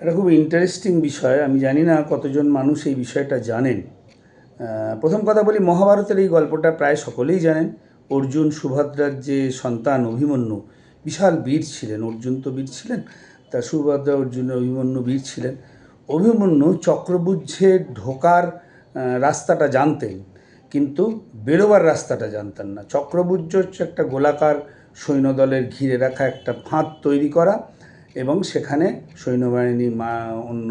এটা খুব ইন্টারেস্টিং বিষয়। আমি জানি না কতজন মানুষ এই বিষয়টা জানেন। প্রথম কথা বলি, মহাভারতের এই গল্পটা প্রায় সকলেই জানেন। অর্জুন, সুভদ্রার যে সন্তান অভিমন্যু, বিশাল বীর ছিলেন। অর্জুন তো বীর ছিলেন, তা সুভদ্রা অর্জুনের অভিমন্যু বীর ছিলেন। অভিমন্যু চক্রবুজ্ঝে ঢোকার রাস্তাটা জানতেন, কিন্তু বেরোবার রাস্তাটা জানতেন না। চক্রবুজ্জ হচ্ছে একটা গোলাকার সৈন্যদলের ঘিরে রাখা একটা ফাঁদ তৈরি করা। এবং সেখানে সৈন্যবাহিনী মা, অন্য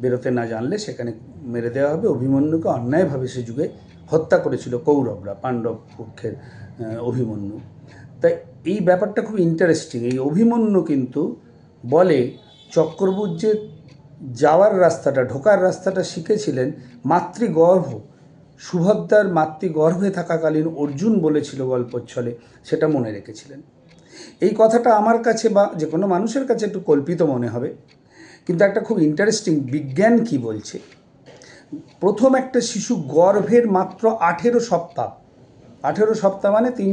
বেরোতে না জানলে সেখানে মেরে দেওয়া হবে। অভিমন্যুকে অন্যায়ভাবে সে যুগে হত্যা করেছিল কৌরবরা, পাণ্ডব পক্ষের অভিমন্যু। তাই এই ব্যাপারটা খুব ইন্টারেস্টিং এই অভিমন্যু কিন্তু বলে চক্রবুজ্জে যাওয়ার রাস্তাটা, ঢোকার রাস্তাটা শিখেছিলেন মাতৃগর্ভ। সুভদ্রার মাতৃগর্ভে থাকাকালীন অর্জুন বলেছিল গল্পচ্ছলে, সেটা মনে রেখেছিলেন। এই কথাটা আমার কাছে বা যে কোনো মানুষের কাছে একটু কল্পিত মনে হবে। কিন্তু একটা খুব ইন্টারেস্টিং বিজ্ঞান কি বলছে? প্রথম একটা শিশু গর্ভের মাত্র আঠেরো সপ্তাহ। আঠেরো সপ্তাহ মানে তিন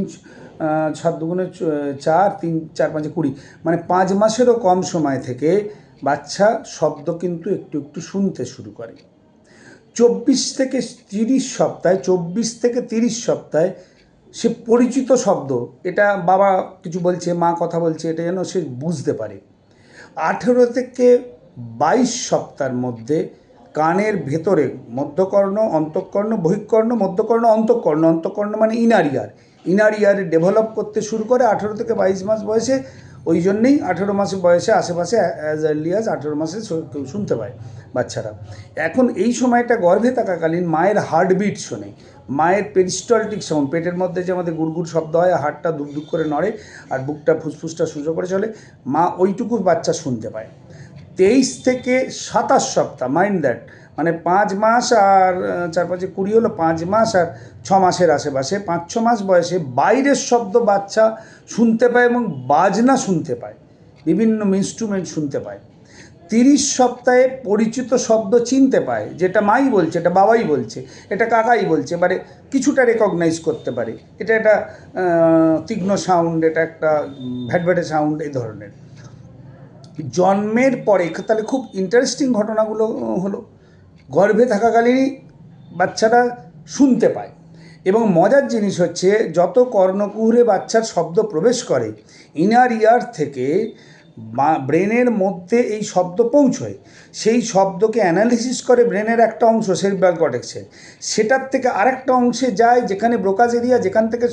সাত দুগুণে চার, তিন, চার, পাঁচে কুড়ি। মানে পাঁচ মাসেরও কম সময় থেকে বাচ্চা শব্দ কিন্তু একটু একটু শুনতে শুরু করে। চব্বিশ থেকে তিরিশ সপ্তাহে, চব্বিশ থেকে তিরিশ সপ্তাহে সে পরিচিত শব্দ, এটা বাবা কিছু বলছে, মা কথা বলছে, এটা যেন সে বুঝতে পারে। আঠেরো থেকে বাইশ সপ্তাহের মধ্যে কানের ভেতরে মধ্যকর্ণ, অন্তঃকর্ণ, বহিঃকর্ণ, মধ্যকর্ণ, অন্তঃকর্ণ অন্তঃকর্ণ মানে inner ear inner ear develop করতে শুরু করে আঠেরো থেকে বাইশ মাস বয়সে ওই জন্যেই আঠেরো মাস বয়সে আশেপাশে অ্যাজ আর্লি আজ আঠেরো মাসে শুনতে পায় বাচ্চারা। এখন এই সময়টা গর্ভে থাকাকালীন মায়ের হার্টবিট শোনে। মায়ের পেরিস্টলটিক সাউন্ড পেটের মধ্যে যে আমাদের গুড়গুড় শব্দ হয়, হাড়টা দুক করে নড়ে আর বুকটা ফুসফুসটা সুজো করে চলে, মা ওইটুকু বাচ্চা শুনতে পায়। তেইশ থেকে সাতাশ সপ্তাহ মাইন্ড দ্যাট মানে পাঁচ মাস আর চার পাঁচে কুড়ি হলো, পাঁচ মাস আর ছ মাসের আশেপাশে। পাঁচ ছ মাস বয়সে বাইরের শব্দ বাচ্চা শুনতে পায় এবং বাজনা শুনতে পায়, বিভিন্ন ইনস্ট্রুমেন্ট শুনতে পায়। তিরিশ সপ্তাহে পরিচিত শব্দ চিনতে পায়, যেটা মাই বলছে, এটা বাবাই বলছে, এটা কাকাই বলছে এবারে কিছুটা রেকগনাইজ করতে পারে। এটা একটা তীক্ষ্ণ সাউন্ড এটা একটা ভ্যাটভ্যাটে সাউন্ড এই ধরনের। জন্মের পরে, তাহলে খুব ইন্টারেস্টিং ঘটনাগুলো হলো। গর্ভে থাকাকালীনই বাচ্চাটা শুনতে পায়। এবং মজার জিনিস হচ্ছে, যত কর্ণকুহরে বাচ্চার শব্দ প্রবেশ করে ইনার ইয়ার থেকে ব্রেনের মধ্যে এই শব্দ পৌঁছয়। সেই শব্দকে অ্যানালিসিস করে ব্রেনের একটা অংশ সেরিব্রাল কটেক্সের সেটার থেকে আরেকটা অংশে যায় যেখানে ব্রোকাজ এরিয়া যেখান থেকে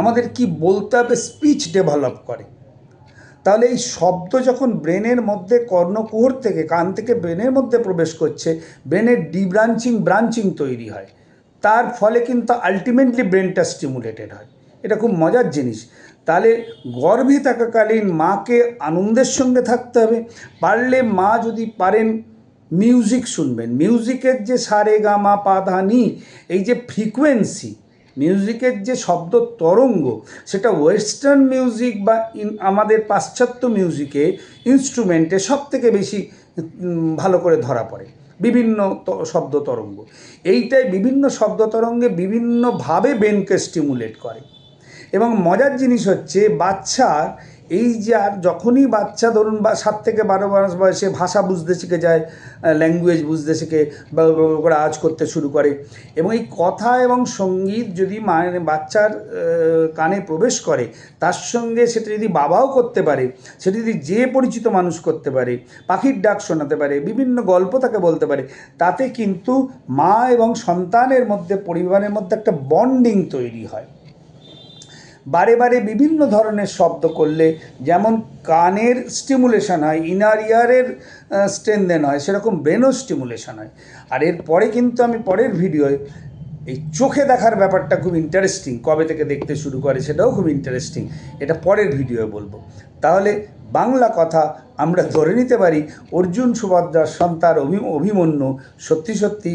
আমাদের কি বলতে হবে স্পিচ ডেভেলপ করে। তাহলে এই শব্দ যখন ব্রেনের মধ্যে কর্ণকুহর থেকে, কান থেকে ব্রেনের মধ্যে প্রবেশ করছে, ব্রেনের ডিব্রাঞ্চিং, ব্রাঞ্চিং তৈরি হয়। তার ফলে কিন্তু আলটিমেটলি ব্রেনটা স্টিমুলেটেড হয়। এটা খুব মজার জিনিস। তাহলে গর্ভে থাকাকালীন মাকে আনন্দের সঙ্গে থাকতে হবে। পারলে মা যদি পারেন মিউজিক শুনবেন। মিউজিকের যে সারে গা মা পা ধা এই যে ফ্রিকোয়েন্সি মিউজিকের যে শব্দ তরঙ্গ, সেটা ওয়েস্টার্ন মিউজিক বা আমাদের পাশ্চাত্য মিউজিকে ইনস্ট্রুমেন্টে সব থেকে বেশি ভালো করে ধরা পড়ে। বিভিন্ন শব্দ তরঙ্গ। এইটাই বিভিন্ন শব্দ তরঙ্গে বিভিন্নভাবে ব্রেনকে স্টিমুলেট করে। এবং মজার জিনিস হচ্ছে বাচ্চার এই যে আর যখনই বাচ্চা ধরুন বা সাত থেকে বারো মাস বয়সে ভাষা বুঝতে শিখে যায় ল্যাঙ্গুয়েজ বুঝতে শিখে করে আওয়াজ করতে শুরু করে, এবং এই কথা এবং সংগীত যদি মায়ের, বাচ্চার কানে প্রবেশ করে, তার সঙ্গে সেটা যদি বাবাও করতে পারে, সেটা যদি যে পরিচিত মানুষ করতে পারে, পাখির ডাক শোনাতে পারে, বিভিন্ন গল্প তাকে বলতে পারে, তাতে কিন্তু মা এবং সন্তানের মধ্যে, পরিবারের মধ্যে একটা বন্ডিং তৈরি হয়। বারে বারে বিভিন্ন ধরনের শব্দ করলে, যেমন কানের স্টিমুলেশন হয় ইনার ইয়ারের স্ট্রেনদেন হয়, সেরকম ব্রেনও স্টিমুলেশন হয়। আর এরপরে কিন্তু আমি পরের ভিডিওয় এই চোখে দেখার ব্যাপারটা খুব ইন্টারেস্টিং কবে থেকে দেখতে শুরু করে সেটাও খুব ইন্টারেস্টিং এটা পরের ভিডিওয়ে বলব। তাহলে বাংলা কথা আমরা ধরে নিতে পারি, অর্জুন সুভদ্রার সন্তান অভি, অভিমন্যু সত্যি সত্যি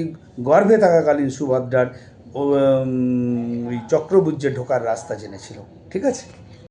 গর্ভে থাকাকালীন সুভদ্রার ওই চক্রবুজ্জে ঢোকার রাস্তা জেনেছিল। ঠিক আছে?